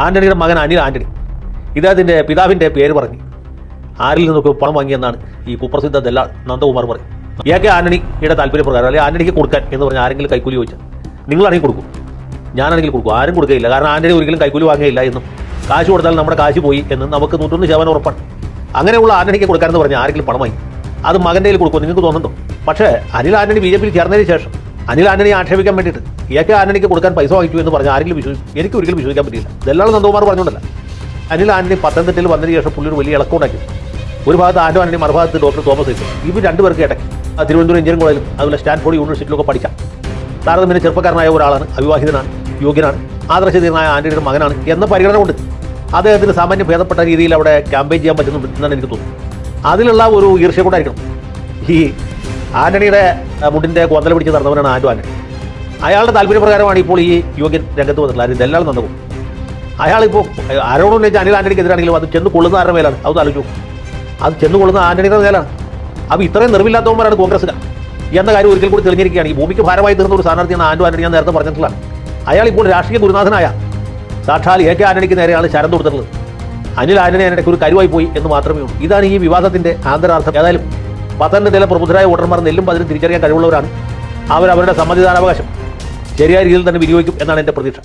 ആന്റണിയുടെ മകൻ അനിൽ ആന്റണി. ഇദ്ദേഹത്തിന്റെ പിതാവിന്റെ പേര് പറഞ്ഞു ആരിൽ നിന്നൊക്കെ പണം വാങ്ങിയെന്നാണ് ഈ കുപ്രസിദ്ധ ദല്ലാൾ നന്ദകുമാർ പറയും എ കെ ആന്റണിയുടെ താല്പര്യപ്രകാരം അല്ലെങ്കിൽ ആന്റണിക്ക് കൊടുക്കാൻ എന്ന് പറഞ്ഞാൽ ആരെങ്കിലും കൈക്കൂലി ചോദിച്ചാൽ നിങ്ങളാണെങ്കിൽ കൊടുക്കും. ഞാനാണെങ്കിൽ കൊടുക്കും. ആരും കൊടുക്കുകയില്ല. കാരണം ആന്റണി ഒരിക്കലും കൈക്കൂലി വാങ്ങുകയില്ല എന്നും. കാശ് കൊടുത്താൽ നമ്മുടെ കാശ് പോയി എന്നും നമുക്ക് നൂറ്റൊന്ന് ശതമാനം ഉറപ്പാണ്. അങ്ങനെയുള്ള ആന്റണിക്ക് കൊടുക്കാനെന്ന് പറഞ്ഞാൽ ആരെങ്കിലും പണം വാങ്ങി. അത് മകന്റെ കയ്യിൽ കൊടുക്കും നിങ്ങൾക്ക് തോന്നുന്നുണ്ടോ? പക്ഷേ അനിൽ ആന്റണി ബി ജെ പിയിൽ ചേർന്നതിന് ശേഷം അനിൽ ആന്റണി ആക്ഷേപിക്കാൻ വേണ്ടിയിട്ട്. എ കെ ആന്റണിക്ക് കൊടുക്കാൻ പൈസ വാങ്ങിച്ചു എന്ന് പറഞ്ഞാൽ ആരെങ്കിലും വിശ്വസിക്കും എനിക്ക് ഒരിക്കലും വിശ്വസിക്കാൻ പറ്റില്ല ദല്ലാൾ നന്ദകുമാർ പറഞ്ഞുകൊണ്ടല്ല അനിൽ ആന്റണി പത്തനംതിട്ടയിൽ വന്നതിന് ശേഷം പുള്ളി ഒരു വലിയ ഇളക്കം ഉണ്ടാക്കി. ഒരു ഭാഗത്ത് ആൻഡോ ആന്റണി മറുഭാഗത്ത് ഡോക്ടർ തോമസ് ഐസക്. ഇവർ രണ്ടുപേർക്ക് ഇടയ്ക്ക്. തിരുവനന്തപുരം എഞ്ചിനീയറിംഗ് കോളേജിലും അതുപോലെ സ്റ്റാൻഫോർഡ് യൂണിവേഴ്സിറ്റിയിലൊക്കെ പഠിച്ച. താരതമ്യേന ചെറുപ്പക്കാരനായ ഒരാളാണ്. അവിവാഹിതനാണ്. യോഗ്യനാണ്. ആദർശധീരനായ ആന്റണിയുടെ മകനാണ് എന്ന പരിഗണന കൊണ്ട് അദ്ദേഹത്തിന് സാമാന്യം ഭേദപ്പെട്ട രീതിയിൽ അവിടെ ക്യാമ്പയിൻ ചെയ്യാൻ പറ്റുന്നുണ്ട് എന്നാണ് എനിക്ക് തോന്നുന്നത്. അതിലുള്ള ഒരു ഈർഷ്യ കൊണ്ടായിരിക്കണം ഈ ആന്റണിയുടെ മുടിന്റെ കൊന്തല പിടിച്ച് നടന്നവനാണ് ആൻഡു ആന്റണി. അയാളുടെ താല്പര്യപ്രകാരമാണ് ഇപ്പോൾ ഈ യോഗ്യൻ രംഗത്ത് വന്നിട്ടുള്ളത്. അതിൽ ഇതെല്ലാം നന്നകും. അയാളിപ്പോൾ ആരോടും അനിൽ ആന്റണിക്കെതിരാണെങ്കിലും അത് ചെന്ന് കൊള്ളുന്ന ആരുടെ മേലാണ്? അത് ആലോചിച്ചു അത് ചെന്ന് കൊള്ളുന്ന ആന്റണിയുടെ മേലാണ്. അപ്പോൾ ഇത്രയും നിർവില്ലാത്തവന്മാരാണ് കോൺഗ്രസ്സുകാർ. എന്ന കാര്യം ഒരിക്കൽ കൂടി തെളിഞ്ഞിരിക്കുകയാണ്. ഈ ഭൂമിക്ക് ഭാരമായി തീർന്ന ഒരു സ്ഥാനാർത്ഥിയാണ് ആൻഡു ആന്റണി ഞാൻ നേരത്തെ പറഞ്ഞിട്ടുള്ളതാണ്. അയാൾ ഇപ്പോൾ രാഷ്ട്രീയ ഗുരുനാഥനായ സാക്ഷാൽ എ കെ ആന്റണിക്ക് നേരെയാണ് ശരം കൊടുത്തിട്ടുള്ളത്. അനിൽ ആന്റണി അതിനിടയ്ക്ക് ഒരു കരുവായി പോയി എന്ന് മാത്രമേ ഉള്ളൂ. ഇതാണ് ഈ വിവാദത്തിന്റെ ആന്തരാർത്ഥം. ഏതായാലും പത്തനംതിട്ടയിലെ പ്രബുദ്ധരായ വോട്ടർമാർ നെല്ലും പതിനും തിരിച്ചറിയാൻ കഴിവുള്ളവരാണ്. അവർ അവരുടെ സമ്മതിദാനാവകാശം ശരിയായ രീതിയിൽ തന്നെ വിനിയോഗിക്കും എന്നാണ് എന്റെ പ്രതീക്ഷ.